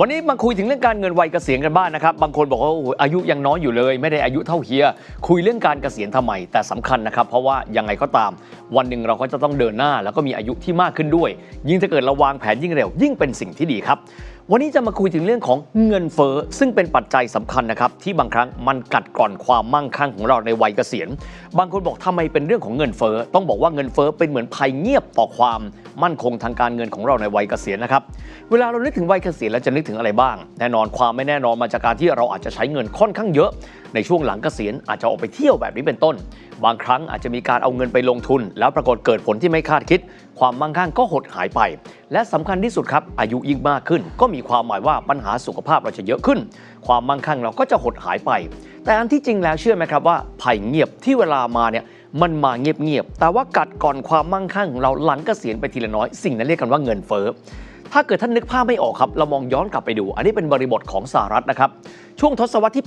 วันนี้มาคุยถึงเรื่องการเงินวัยเกษียณกันบ้างนะครับ บางคนบอกว่าโอ้อายุยังน้อยอยู่เลย ไม่ได้อายุเท่าเฮีย คุยเรื่องการเกษียณทำไม แต่สำคัญนะครับ เพราะว่ายังไงก็ตาม วันหนึ่งเราก็จะต้องเดินหน้า แล้วก็มีอายุที่มากขึ้นด้วย ยิ่งถ้าเกิดเราวางแผนยิ่งเร็ว ยิ่งเป็นสิ่งที่ดีครับ วันนี้จะมาคุยถึงเรื่องของเงินเฟ้อซึ่งเป็นปัจจัยสำคัญนะครับที่บางครั้งมันกัดกร่อนความมั่งคั่งของเราในวัยเกษียณ บางคนบอกทำไมเป็นเรื่องของเงินเฟ้อต้องบอกว่าเงินเฟ้อเป็นเหมือนภัยเงียบต่อความมั่นคงทางการเงินของเราในวัยเกษียณนะครับเวลาเรานึกถึงวัยเกษียณเราจะนึกถึงอะไรบ้าง แน่นอนความไม่แน่นอนมาจากการที่เราอาจจะใช้เงินค่อนข้างเยอะในช่วงหลังเกษียณอาจจะออกไปเที่ยวแบบนี้เป็นต้น บางครั้งอาจจะมีการเอาเงินไปลงทุน แล้วปรากฏเกิดผลที่ไม่คาดคิด ความมั่งคั่งก็หดหายไป และสำคัญที่สุดครับอายุยิ่งมากขึ้น ก็มีความหมายว่าปัญหาสุขภาพเราจะเยอะขึ้น ความมั่งคั่งเราก็จะหดหายไป แต่อันที่จริงแล้วเชื่อไหมครับว่าภัยเงียบที่เวลามาเนี่ยมันมาเงียบๆแต่ว่ากัดก่อนความมั่งคั่งของเราหลังเกษียณไปทีละน้อย สิ่งนั้นเรียกกันว่าเงินเฟ้อ ถ้าเกิดท่านนึกภาพไม่ออกครับ เรามองย้อนกลับไปดู อันนี้เป็นบริบทของสหรัฐนะครับ ช่วงทศวรรษที่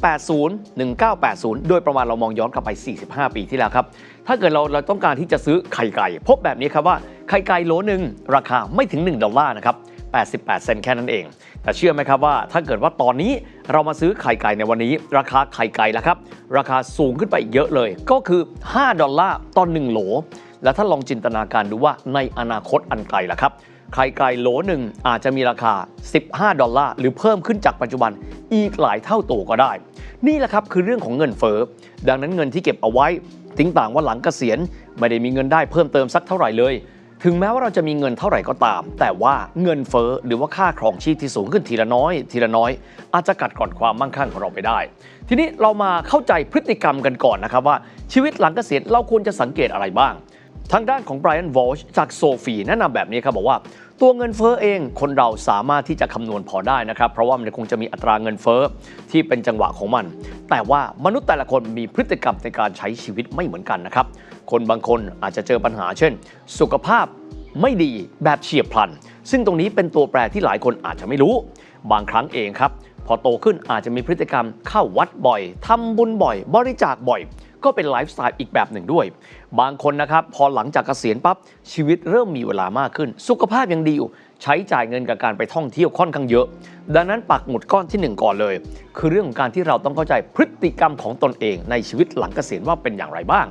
80 1980 โดยประมาณเรามองย้อนกลับไป 45 ปีที่แล้วครับ ถ้าเกิดเราเราต้องการที่จะซื้อไข่ไก่ พบแบบนี้ครับว่าไข่ไก่โหลหนึ่งราคาไม่ถึง 1 ดอลลาร์นะครับ 88 เซนต์แค่นั้นเอง แต่เชื่อไหมครับว่า ถ้าเกิดว่าตอนนี้เรามาซื้อไข่ไก่ในวันนี้ ราคาไข่ไก่แล้วครับ ราคาสูงขึ้นไปอีกเยอะเลย ก็คือ 5 ดอลลาร์ต่อ1โหล แล้วถ้าลองจินตนาการดูว่าในอนาคตอันไกลล่ะครับ ไข่ไก่โหลหนึ่งอาจจะมีราคา 15 ดอลลาร์หรือเพิ่มขึ้นจากปัจจุบันอีกหลายเท่าตัวก็ได้ นี่แหละครับคือเรื่องของเงินเฟ้อดังนั้นเงินที่เก็บเอาไว้ ทิ้งต่างว่าหลังเกษียณ ไม่ได้มีเงินได้เพิ่มเติมสักเท่าไหร่เลย ถึงแม้ว่าเราจะมีเงินเท่าไหร่ก็ตาม แต่ว่าเงินเฟ้อหรือว่าค่าครองชีพที่สูงขึ้นทีละน้อย ทีละน้อย อาจจะกัดก่อนความมั่งคั่งของเราไปได้ ทีนี้เรามาเข้าใจพฤติกรรมกันก่อนนะครับว่าชีวิตหลังเกษียณเราควรจะสังเกตอะไรบ้าง ทางด้านของไบรอันวอลช์จากโซฟีแนะนำแบบนี้ครับบอกว่า ตัวเงินเฟ้อเองคนเราสามารถที่จะคำนวณพอได้นะครับ เพราะว่ามันคงจะมีอัตราเงินเฟ้อที่เป็นจังหวะของมัน แต่ว่ามนุษย์แต่ละคนมีพฤติกรรมในการใช้ชีวิตไม่เหมือนกันนะครับ คนบางคนอาจจะเจอปัญหา เช่น สุขภาพไม่ดีแบบเฉียบพลัน ซึ่งตรงนี้เป็นตัวแปรที่หลายคนอาจจะไม่รู้ บางครั้งเองครับพอโตขึ้นอาจจะมีพฤติกรรมเข้าวัดบ่อยทำบุญบ่อย บริจาคบ่อย ก็เป็นไลฟ์สไตล์อีกแบบหนึ่งด้วย บางคนนะครับพอหลังจากเกษียณปั๊บชีวิตเริ่มมีเวลามากขึ้น สุขภาพยังดีอยู่ใช้จ่ายเงินกับการไปท่องเที่ยวค่อนข้างเยอะ ดังนั้นปักหมุดก้อนที่หนึ่งก่อนเลย คือเรื่องของการที่เราต้องเข้าใจพฤติกรรมของตนเอง ในชีวิตหลังเกษียณว่าเป็นอย่างไรบ้าง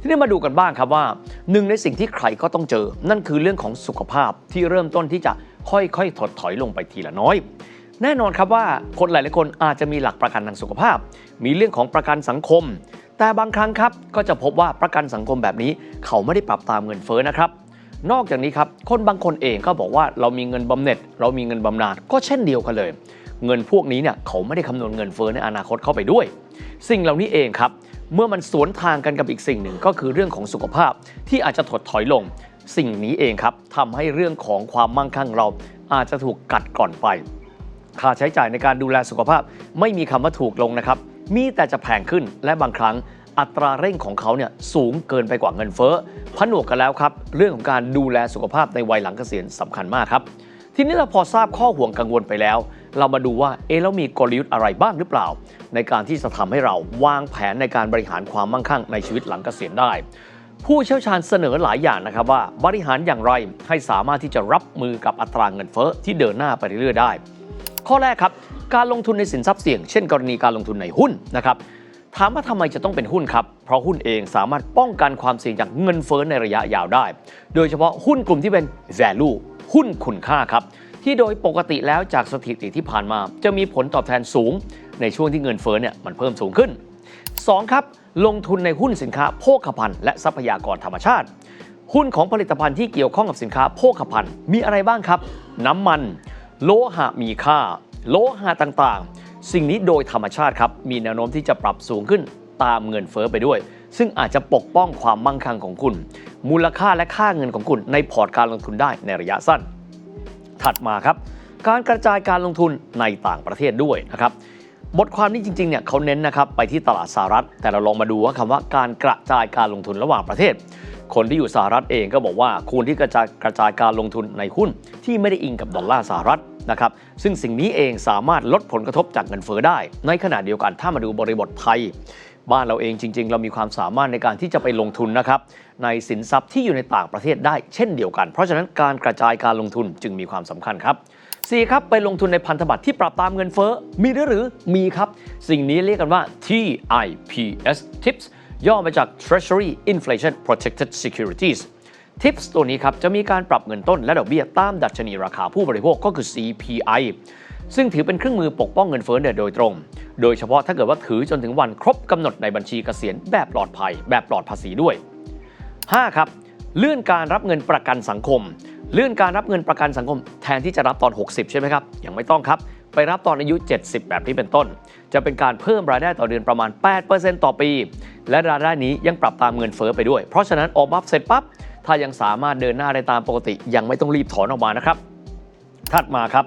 ทีนี้มาดูกันบ้างครับว่าหนึ่งในสิ่งที่ใครก็ต้องเจอ นั่นคือเรื่องของสุขภาพที่เริ่มต้นที่จะค่อยๆ ถดถอยลงไปทีละน้อยแน่นอนครับว่าคนหลายๆคนอาจจะมีหลักประกันทางสุขภาพ มีเรื่องของประกันสังคม แต่บางครั้งครับก็จะพบว่าประกันสังคมแบบนี้ เขาไม่ได้ปรับตามเงินเฟ้อนะครับ นอกจากนี้ครับคนบางคนเองก็บอกว่าเรามีเงินบำเหน็จ เรามีเงินบำนาญก็เช่นเดียวกันเลย เงินพวกนี้เนี่ยเขาไม่ได้คำนวณเงินเฟ้อในอนาคตเข้าไปด้วย สิ่งเหล่านี้เองครับเมื่อมันสวนทางกันกับอีกสิ่งหนึ่งก็คือเรื่องของสุขภาพที่อาจจะถดถอยลง สิ่งนี้เองครับทำให้เรื่องของความมั่งคั่งเราอาจจะถูกกัดก่อนไป ค่าใช้จ่ายในการดูแลสุขภาพไม่มีคำว่าถูกลงนะครับ มีแต่จะแพงขึ้นและบางครั้งอัตราเร่งของเขาเนี่ยสูงเกินไปกว่าเงินเฟ้อผนวกกันแล้วครับ เรื่องของการดูแลสุขภาพในวัยหลังเกษียณสำคัญมากครับ ทีนี้เราพอทราบข้อห่วงกังวลไปแล้ว เรามาดูว่าเอ๊ะแล้วมีกลยุทธ์อะไรบ้างหรือเปล่า ในการที่จะทำให้เราวางแผนในการบริหารความมั่งคั่งในชีวิตหลังเกษียณได้ ผู้เชี่ยวชาญเสนอหลายอย่างนะครับว่าบริหารอย่างไรให้สามารถที่จะรับมือกับอัตราเงินเฟ้อที่เดินหน้าไปเรื่อยๆได้ ข้อแรกครับ การลงทุนในสินทรัพย์เสี่ยง เช่น กรณีการลงทุนในหุ้นนะครับถามว่าทำไมจะต้องเป็นหุ้นครับ เพราะหุ้นเองสามารถป้องกันความเสี่ยงจากเงินเฟ้อในระยะยาวได้ โดยเฉพาะหุ้นกลุ่มที่เป็น value หุ้นคุณค่าครับ ที่โดยปกติแล้วจากสถิติที่ผ่านมา จะมีผลตอบแทนสูง ในช่วงที่เงินเฟ้อเนี่ยมันเพิ่มสูงขึ้น 2. ครับ ลงทุนในหุ้นสินค้าโภคภัณฑ์และทรัพยากรธรรมชาติ หุ้นของผลิตภัณฑ์ที่เกี่ยวข้องกับสินค้าโภคภัณฑ์มีอะไรบ้างครับ น้ำมัน โลหะมีค่า โลหะต่างๆ สิ่งนี้โดยธรรมชาติครับ มีแนวโน้มที่จะปรับสูงขึ้นตามเงินเฟ้อไปด้วย ซึ่งอาจจะปกป้องความมั่งคั่งของคุณ มูลค่าและค่าเงินของคุณในพอร์ตการลงทุนได้ในระยะสั้น ถัดมาครับ การกระจายการลงทุนในต่างประเทศด้วยนะครับบทความนี้จริงๆเนี่ยเขาเน้นนะครับไปที่ตลาดสหรัฐ แต่เราลองมาดูว่าคำว่าการกระจายการลงทุนระหว่างประเทศ คนที่อยู่สหรัฐเองก็บอกว่าควรที่กระจายกระจายการลงทุนในหุ้นที่ไม่ได้อิงกับดอลลาร์สหรัฐ นะครับซึ่งสิ่งนี้เองสามารถลดผลกระทบจากเงินเฟ้อได้ ในขณะเดียวกันถ้ามาดูบริบทไทย บ้านเราเองจริง ๆ เรามีความสามารถในการที่จะไปลงทุนนะครับในสินทรัพย์ที่อยู่ในต่างประเทศได้เช่นเดียวกัน เพราะฉะนั้นการกระจายการลงทุนจึงมีความสำคัญครับ 4 ครับไปลงทุนในพันธบัตรที่ปรับตามเงินเฟ้อมีหรือหรือมีครับ สิ่งนี้เรียกกันว่า TIPS TIPS ย่อมาจาก Treasury Inflation Protected Securities TIPS ตัวนี้ครับจะมีการปรับเงินต้นและดอกเบี้ยตามดัชนีราคาผู้บริโภคก็คือ CPI ซึ่งถือเป็นเครื่องมือปกป้องเงินเฟ้อโดยตรง โดยเฉพาะถ้าเกิดว่าถือจนถึงวันครบกำหนดในบัญชีเกษียณแบบปลอดภัย แบบปลอดภาษีด้วย 5 ครับเลื่อนการรับเงินประกันสังคม เลื่อนการรับเงินประกันสังคม แทนที่จะรับตอน 60 ใช่ไหมครับ ยังไม่ต้องครับ ไปรับตอนอายุ 70 แบบนี้เป็นต้น จะเป็นการเพิ่มรายได้ต่อเดือนประมาณ 8%ต่อปี และรายได้นี้ยังปรับตามเงินเฟ้อไปด้วย เพราะฉะนั้นออกมาเสร็จปั๊บ ถ้ายังสามารถเดินหน้าได้ตามปกติ ยังไม่ต้องรีบถอนออกมานะครับ ถัดมาครับ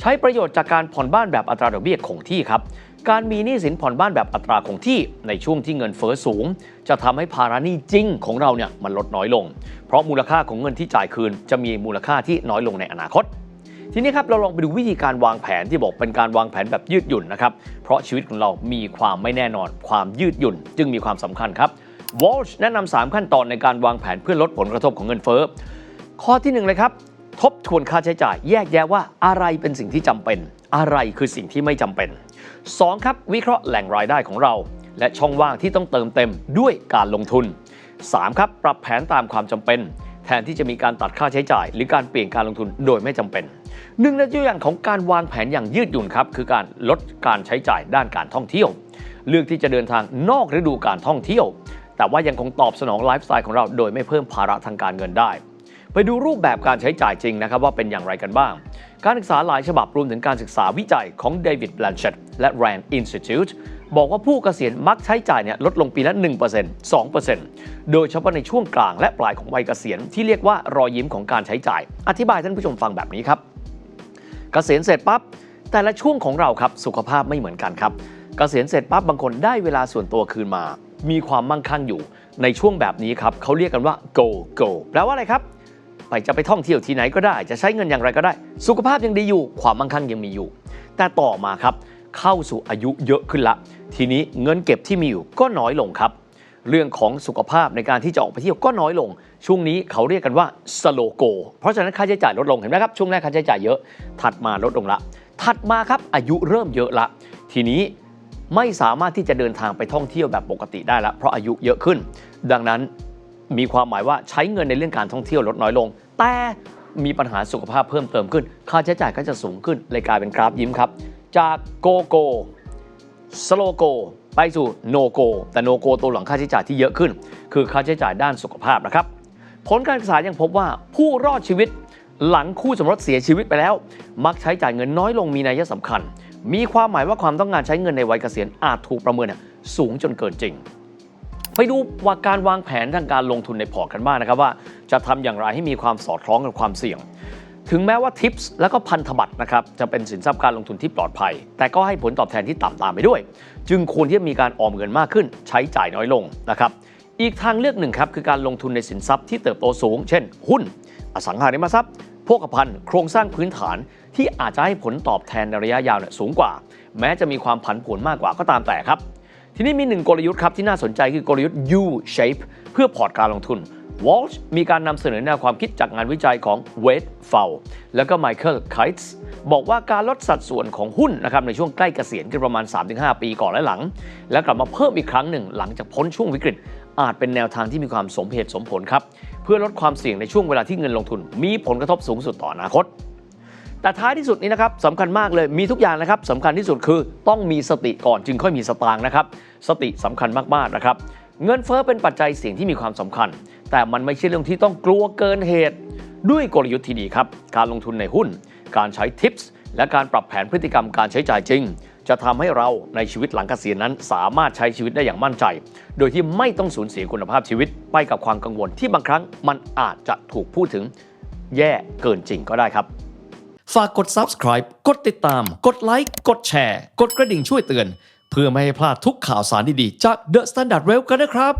ใช้ประโยชน์จากการผ่อนบ้านแบบอัตราดอกเบี้ยคงที่ครับการมีหนี้สินผ่อนบ้านแบบอัตราคงที่ในช่วงที่เงินเฟ้อสูง จะทำให้ภาระหนี้จริงของเราเนี่ยมันลดน้อยลง เพราะมูลค่าของเงินที่จ่ายคืน จะมีมูลค่าที่น้อยลงในอนาคต ทีนี้ครับเราลองไปดูวิธีการวางแผนที่บอกเป็นการวางแผนแบบยืดหยุ่นนะครับเพราะชีวิตของเรามีความไม่แน่นอน ความยืดหยุ่น จึงมีความสำคัญครับ Walsh แนะนำ3ขั้นตอนในการวางแผนเพื่อลดผลกระทบของเงินเฟ้อ ข้อที่หนึ่งเลยครับ ทบทวนค่าใช้จ่าย แยกแยะว่าอะไรเป็นสิ่งที่จำเป็น อะไรคือสิ่งที่ไม่จำเป็น 2. ครับ วิเคราะห์แหล่งรายได้ของเรา และช่องว่างที่ต้องเติมเต็มด้วยการลงทุน 3. ครับ ปรับแผนตามความจำเป็น แทนที่จะมีการตัดค่าใช้จ่าย หรือการเปลี่ยนการลงทุนโดยไม่จำเป็นหนึ่งในตัวอย่างของการวางแผนอย่างยืดหยุ่นครับคือการลดการใช้จ่ายด้านการท่องเที่ยว เลือกที่จะเดินทางนอกฤดูการท่องเที่ยว แต่ว่ายังคงตอบสนองไลฟ์สไตล์ของเราโดยไม่เพิ่มภาระทางการเงินได้ ไปดูรูปแบบการใช้จ่ายจริงนะครับว่าเป็นอย่างไรกันบ้าง การศึกษาหลายฉบับรวมถึงการศึกษาวิจัยของเดวิด b บ a นเชตและ Rand Institute บอกว่าผู้เกษียณมักใช้จ่ายเนี่ยลดลงปีละ 1% 2%โดยเฉพาะในช่วงกลางและปลายของวัยเกษียณที่เรียกว่ารอยยิ้มของการใช้จ่าย อธิบายท่านผู้ชมฟังแบบนี้ครับ เกษียณเสร็จปั๊บแต่ละช่วงของเราครับสุขภาพไม่เหมือนกันครับ เกษียณเสร็จปั๊บบางคนได้เวลาส่วนตัวคืนมา มีความมั่งคั่งอยู่ ในช่วงแบบนี้ครับเขาเรียกกันว่า go go แปลว่าอะไรครับไปจะไปท่องเที่ยวที่ไหนก็ได้ จะใช้เงินอย่างไรก็ได้ สุขภาพยังดีอยู่ ความมั่งคั่งยังมีอยู่ แต่ต่อมาครับ เข้าสู่อายุเยอะขึ้นละ ทีนี้เงินเก็บที่มีอยู่ก็น้อยลงครับ เรื่องของสุขภาพในการที่จะออกไปเที่ยวก็น้อยลง ช่วงนี้เขาเรียกกันว่า slow go เพราะฉะนั้นค่าใช้จ่ายลดลงเห็นไหมครับ ช่วงแรกค่าใช้จ่ายเยอะ ถัดมาลดลงละ ถัดมาครับอายุเริ่มเยอะละ ทีนี้ ไม่สามารถที่จะเดินทางไปท่องเที่ยวแบบปกติได้และเพราะอายุเยอะขึ้น ดังนั้นมีความหมายว่าใช้เงินในเรื่องการท่องเที่ยวลดน้อยลง แต่มีปัญหาสุขภาพเพิ่มเติมขึ้น ค่าใช้จ่ายก็จะสูงขึ้นเลยกลายเป็นกราฟยิ้มครับ จากโกโกสโลโกไปสู่โนโกแต่โนโกตัวหลังค่าใช้จ่ายที่เยอะขึ้น คือค่าใช้จ่ายด้านสุขภาพนะครับ ผลการศึกษายังพบว่าผู้รอดชีวิตหลังคู่สมรสเสียชีวิตไปแล้ว มักใช้จ่ายเงินน้อยลงมีนัยสำคัญ มีความหมายว่าความต้องการใช้เงินในวัยเกษียณอาจถูกประเมินสูงจนเกินจริง ไปดูว่าการวางแผนทางการลงทุนในพอร์ตกันบ้างนะครับว่า จะทำอย่างไรให้มีความสอดคล้องกับความเสี่ยง ถึงแม้ว่าทิปส์และก็พันธบัตรนะครับจะเป็นสินทรัพย์การลงทุนที่ปลอดภัย แต่ก็ให้ผลตอบแทนที่ต่ำตามไปด้วย จึงควรที่จะมีการออมเงินมากขึ้น ใช้จ่ายน้อยลงนะครับอีกทางเลือกหนึ่งครับคือการลงทุนในสินทรัพย์ที่เติบโตสูง เช่น หุ้น อสังหาริมทรัพย์ ภคภัณฑ์โครงสร้างพื้นฐานที่อาจจะให้ผลตอบแทนในระยะยาวเนี่ยสูงกว่า แม้จะมีความผันผวนมากกว่าก็ตามแต่ครับ ทีนี้มีหนึ่งกลยุทธ์ครับที่น่าสนใจคือกลยุทธ์ U shape เพื่อพอร์ตการลงทุน Walsh มีการนำเสนอแนวความคิดจากงานวิจัยของ Wade f o w แล้วก็ Michael Kites บอกว่าการลดสัดส่วนของหุ้นนะครับในช่วงใกล้เกษียณคือประมาณ 3-5 ปีก่อนและหลัง แล้วกลับมาเพิ่มอีกครั้งหนึ่งหลังจากพ้นช่วงวิกฤต อาจเป็นแนวทางที่มีความสมเหตุสมผลครับ เพื่อลดความเสี่ยงในช่วงเวลาที่เงินลงทุน มีผลกระทบสูงสุดต่ออนาคต แต่ท้ายที่สุดนี้นะครับสำคัญมากเลยมีทุกอย่างนะครับสำคัญที่สุดคือต้องมีสติก่อนจึงค่อยมีสตางค์นะครับ สติสำคัญมากๆนะครับ เงินเฟ้อเป็นปัจจัยเสี่ยงที่มีความสำคัญ แต่มันไม่ใช่เรื่องที่ต้องกลัวเกินเหตุ ด้วยกลยุทธ์ที่ดีครับ การลงทุนในหุ้น การใช้ทิปส์ และการปรับแผนพฤติกรรมการใช้จ่ายจริง จะทำให้เราในชีวิตหลังเกษียณนั้น สามารถใช้ชีวิตได้อย่างมั่นใจ โดยที่ไม่ต้องสูญเสียคุณภาพชีวิต ไปกับความกังวลที่บางครั้งมันอาจจะถูกพูดถึงแย่เกินจริงก็ได้ครับ ฝากกด subscribe กดติดตาม กดไลค์กดแชร์ กดกระดิ่งช่วยเตือน เพื่อไม่ให้พลาดทุกข่าวสารดีๆ จาก The Standard Well กันนะครับ